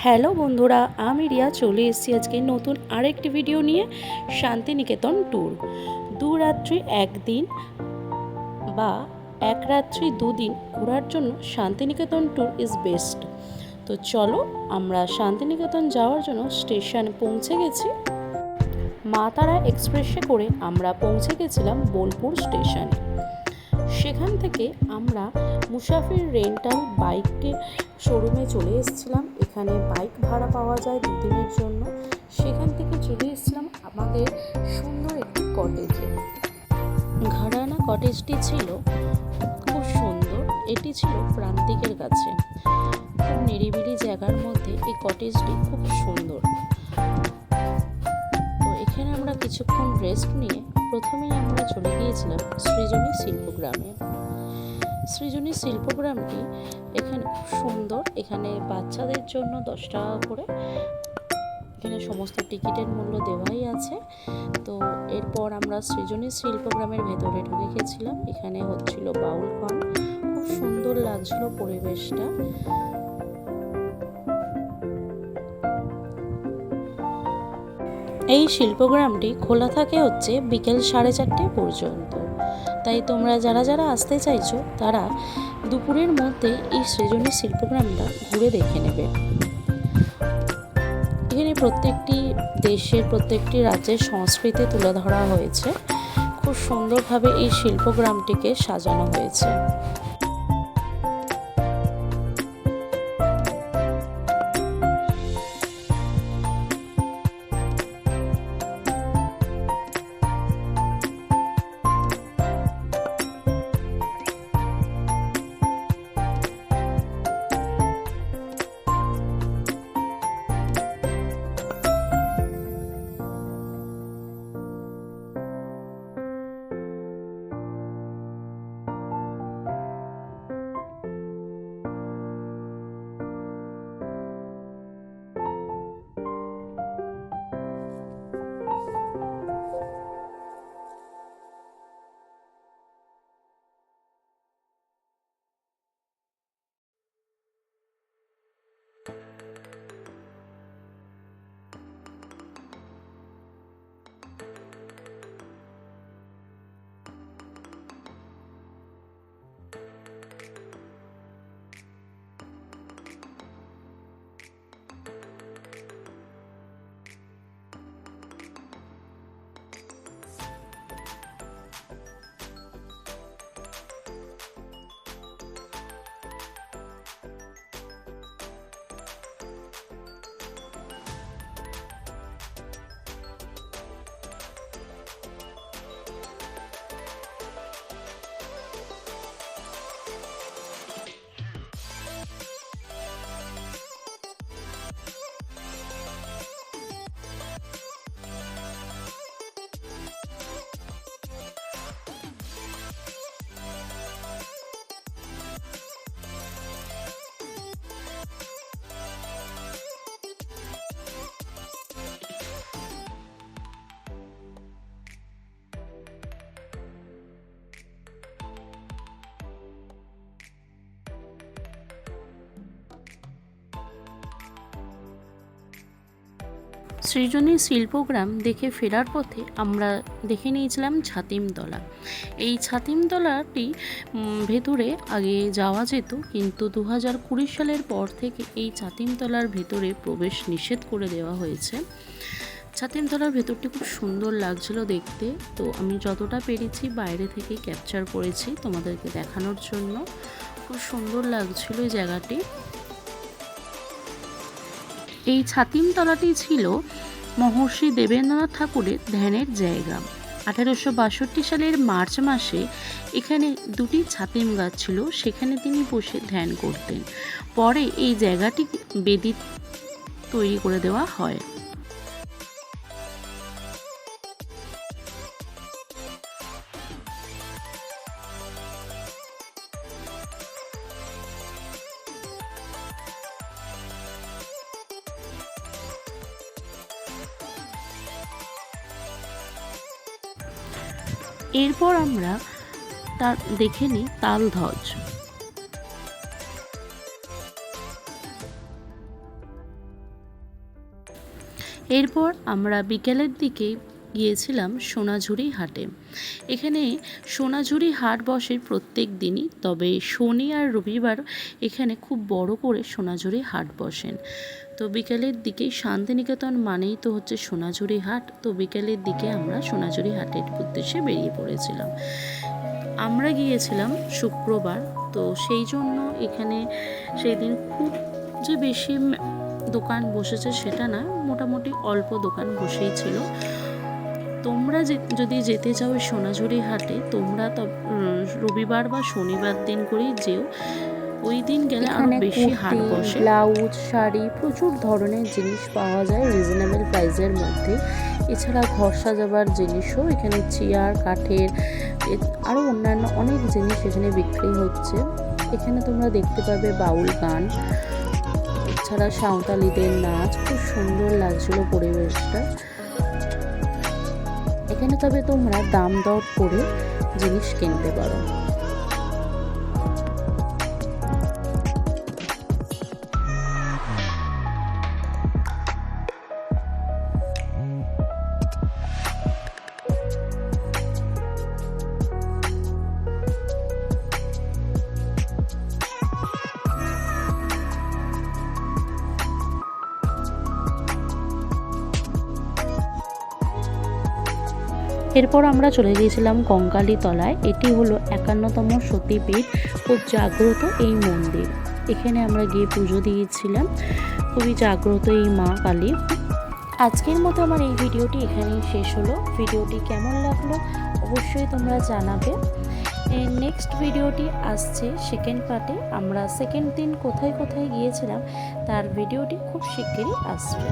Hello বন্ধুরা, আমি রিয়া চলে এসেছি আজকে নতুন আরেকটি ভিডিও নিয়ে, শান্তিনিকেতন ট্যুর দু রাত্রি একদিন বা এক রাত্রি দুদিন ঘোরার জন্য শান্তিনিকেতন ট্যুর ইজ বেস্ট তো চলো, আমরা শান্তিনিকেতন যাওয়ার জন্য স্টেশন পৌঁছে গেছি। মা তারা এক্সপ্রেসে করে আমরা পৌঁছে গেছিলাম বোলপুর স্টেশনে সেখান থেকে আমরা মুসাফির রেন্টাল বাইকে শোরুমে চলে এসেছিলাম। এখানে বাইক ভাড়া পাওয়া যায় দুদিনের জন্য। সেখান থেকে চলে এসেছিলাম আমাদের সুন্দর একটি কটেজে। ঘরানা কটেজটি ছিল খুব সুন্দর। এটি ছিল প্রান্তিকের কাছে। খুব নিরিবিলি জায়গার মধ্যে এই কটেজটি খুব সুন্দর। তো এখানে আমরা কিছুক্ষণ রেস্ট নিয়ে প্রথমেই আমরা চলে গিয়েছিলাম সৃজনী শিল্পগ্রামে। সৃজনী শিল্পগ্রামটি এখানে খুব সুন্দর। এখানে বাচ্চাদের জন্য দশ টাকা করে। এখানে সমস্ত টিকিটের মূল্য দেওয়াই আছে। তো এরপর আমরা সৃজনী শিল্পগ্রামের ভেতরে ঢুকে গেছিলাম। এখানে হচ্ছিল বাউল গান খুব সুন্দর লাগছিল পরিবেশটা। এই শিল্পগ্রামটি খোলা থাকে হচ্ছে বিকেল সাড়ে চারটে পর্যন্ত। তাই তোমরা যারা যারা আসতে চাইছো, তারা দুপুরের মধ্যে এই সৃজনী শিল্পগ্রামটা ঘুরে দেখে নেবে। এখানে প্রত্যেকটি দেশের, প্রত্যেকটি রাজ্যের সংস্কৃতি তুলে ধরা হয়েছে। খুব সুন্দরভাবে এই শিল্পগ্রামটিকে সাজানো হয়েছে। সৃজনী শিল্পগ্রাম দেখে ফেরার পথে আমরা দেখে নিয়েছিলাম ছাতিমতলা। এই ছাতিমতলাটি ভেতরে আগে যাওয়া যেত, কিন্তু দু হাজার কুড়ি সালের পর থেকে এই ছাতিমতলার ভেতরে প্রবেশ নিষেধ করে দেওয়া হয়েছে। ছাতিমতলার ভেতরটি খুব সুন্দর লাগছিল দেখতে। তো আমি যতটা পেরেছি বাইরে থেকে ক্যাপচার করেছি তোমাদেরকে দেখানোর জন্য। খুব সুন্দর লাগছিল এই জায়গাটি। এই ছাতিমতলাটি ছিল মহর্ষি দেবেন্দ্রনাথ ঠাকুরের ধ্যানের জায়গা। আঠারোশো বাষট্টি সালের মার্চ মাসে এখানে দুটি ছাতিম গাছ ছিল, সেখানে তিনি বসে ধ্যান করতেন। পরে এই জায়গাটি বেদি তৈরি করে দেওয়া হয়। এরপর আমরা তার দেখে নিই তাল ধ্বজ এরপর আমরা বিকেলের দিকে গিয়েছিলাম সোনাঝুরি হাটে। এখানে সোনাঝুরি হাট বসে প্রত্যেক দিনই, তবে শনি আর রবিবার এখানে খুব বড় করে সোনাঝুরি হাট বসেন। তো বিকেলের দিকে শান্তিনিকেতন মানেই তো হচ্ছে সোনাঝুরি হাট, তো বিকেলের দিকে আমরা সোনাঝুরি হাটের উদ্দেশ্যে বেরিয়ে পড়েছিলাম। আমরা গিয়েছিলাম শুক্রবার, তো সেই জন্য এখানে সেই দিন খুব যে বেশি দোকান বসেছে সেটা না, মোটামুটি অল্প দোকান বসেই ছিল। তোমরা যে- যদি যেতে চাও সোনাঝুরি হাটে তোমরা তো রবিবার বা শনিবার দিন করেই যেও। ওই দিন গেলে আরও বেশি হাট বসে। ব্লাউজ শাড়ি প্রচুর ধরনের জিনিস পাওয়া যায় রিজনেবল প্রাইসের মধ্যে। এছাড়া ঘর সাজাবার জিনিসও এখানে চেয়ার কাঠের আরও অন্যান্য অনেক জিনিস এখানে বিক্রি হচ্ছে। এখানে তোমরা দেখতে পাবে বাউল গান। এছাড়া সাঁওতালিদের নাচ খুব সুন্দর লাগছিল পরিবেশটা। এখানে তবে তোমরা দাম দর করে জিনিস কিনতে পারো। এরপর আমরা চলে গিয়েছিলাম কঙ্কালী তলায়। এটি হলো একান্নতম সতীপীঠ খুব জাগ্রত এই মন্দির। এখানে আমরা গিয়ে পুজো দিয়েছিলাম। খুবই জাগ্রত এই মা কালী। আজকের মতো আমার এই ভিডিওটি এখানেই শেষ হলো। ভিডিওটি কেমন লাগল অবশ্যই তোমরা জানাবে। নেক্সট ভিডিওটি আসছে সেকেন্ড পার্টে। আমরা সেকেন্ড দিন কোথায় কোথায় গিয়েছিলাম, তার ভিডিওটি খুব শিগগিরই আসবে।